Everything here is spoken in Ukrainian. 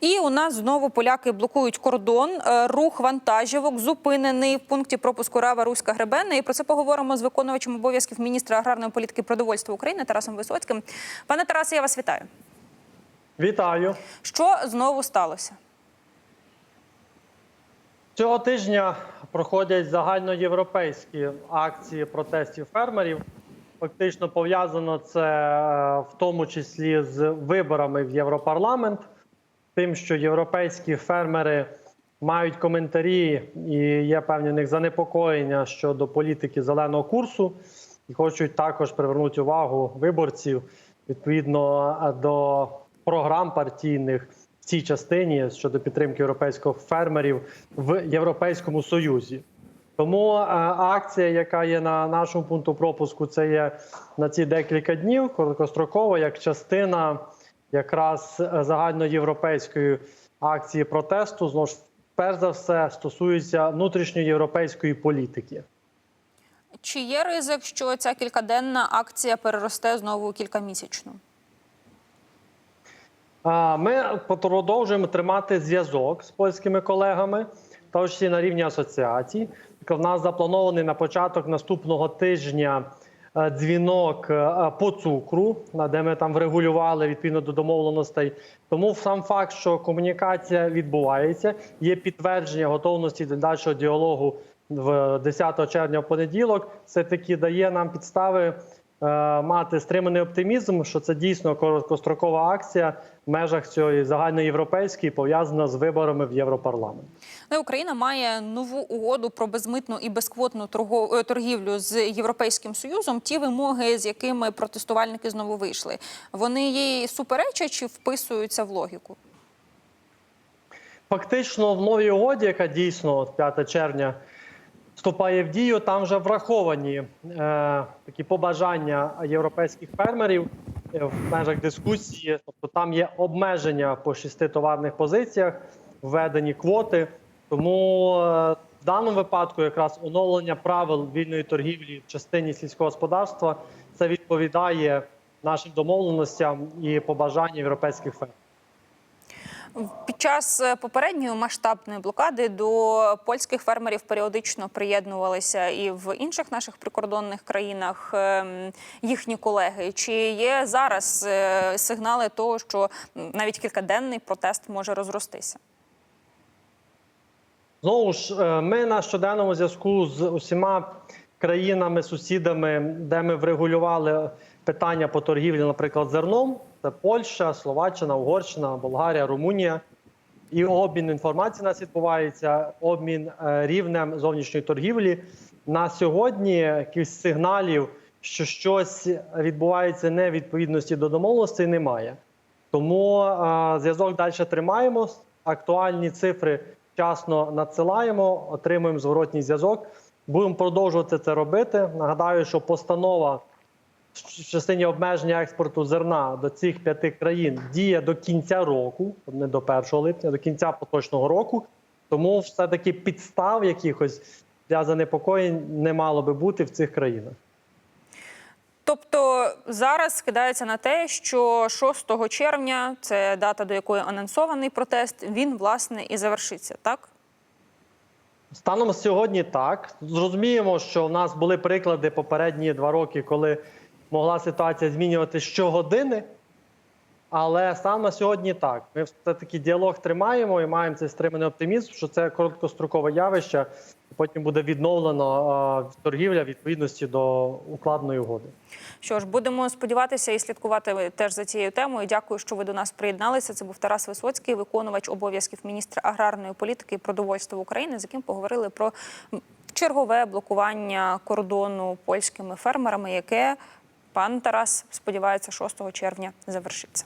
І у нас знову поляки блокують кордон. Е, Рух вантажівок зупинений в пункті пропуску Рава Руська Гребенна. І про це поговоримо з виконувачем обов'язків міністра аграрної політики і продовольства України Тарасом Висоцьким. Пане Тарасе, я вас вітаю. Вітаю Що знову сталося? цього тижня. Проходять загальноєвропейські акції протестів фермерів. Фактично пов'язано це е, в тому числі з виборами в Європарламент, тим, що європейські фермери мають коментарі і є певні них занепокоєння щодо політики зеленого курсу, і хочуть також привернути увагу виборців відповідно е, до програм партійних в цій частині щодо підтримки європейських фермерів в Європейському Союзі. Тому е, акція, яка є на нашому пункту пропуску, це є на ці декілька днів, короткострокова, як частина якраз е, загальноєвропейської акції протесту. Знову ж перш за все стосується внутрішньоєвропейської політики. Чи є ризик, що ця кількаденна акція переросте знову у кількамісячну? Ми продовжуємо тримати зв'язок з польськими колегами, також і на рівні асоціацій. В нас запланований на початок наступного тижня дзвінок е, по цукру, де ми там врегулювали відповідно до домовленостей. Тому сам факт, що комунікація відбувається, є підтвердження готовності до дальшого діалогу в 10 червня в понеділок. Все таки дає нам підстави е, мати стриманий оптимізм, що це дійсно короткострокова акція в межах цієї загальноєвропейської, пов'язана з виборами в Європарламент. Ну, Україна має нову угоду про безмитну і безквотну е, торгівлю з Європейським Союзом. Ті вимоги, з якими протестувальники знову вийшли, вони їй суперечать чи вписуються в логіку? Фактично, в новій угоді, яка дійсно 5 червня вступає в дію, там вже враховані е, такі побажання європейських фермерів е, в межах дискусії. Тобто там є обмеження по шести товарних позиціях, введені квоти. Тому е, в даному випадку якраз оновлення правил вільної торгівлі в частині сільського господарства це відповідає нашим домовленостям і побажанням європейських фермерів. Під час е, попередньої масштабної блокади до польських фермерів періодично приєднувалися і в інших наших прикордонних країнах ем, їхні колеги. Чи є зараз е, сигнали того, що навіть кількаденний протест може розростися? Знову ж, е, ми на щоденному зв'язку з усіма країнами, сусідами, де ми врегулювали питання по торгівлі, наприклад, зерном. Це Польща, Словаччина, Угорщина, Болгарія, Румунія. І обмін інформації у нас відбувається, обмін е, рівнем зовнішньої торгівлі. На сьогодні якихось сигналів, що щось відбувається не в відповідності до домовленостей, немає. Тому е, зв'язок далі тримаємо. Актуальні цифри вчасно надсилаємо, отримуємо зворотній зв'язок. Будемо продовжувати це робити. Нагадаю, що постанова в частині обмеження експорту зерна до цих п'яти країн діє до кінця року, не до 1 липня, до кінця поточного року. Тому все таки підстав якихось для занепокоєнь не мало би бути в цих країнах. Тобто зараз скидається на те, що 6 червня, це дата, до якої анонсований протест, він власне і завершиться, так? Станом сьогодні так. Зрозуміємо, що в нас були приклади попередні два роки, коли могла ситуація змінювати щогодини. Але саме сьогодні так. Ми все-таки діалог тримаємо і маємо цей стриманий оптимізм, що це короткострокове явище, і потім буде відновлено торгівля відповідності до укладеної угоди. Що ж, будемо сподіватися і слідкувати теж за цією темою. Дякую, що ви до нас приєдналися. Це був Тарас Висоцький, виконувач обов'язків міністра аграрної політики і продовольства України, з яким поговорили про чергове блокування кордону польськими фермерами, яке пан Тарас сподівається 6 червня завершиться.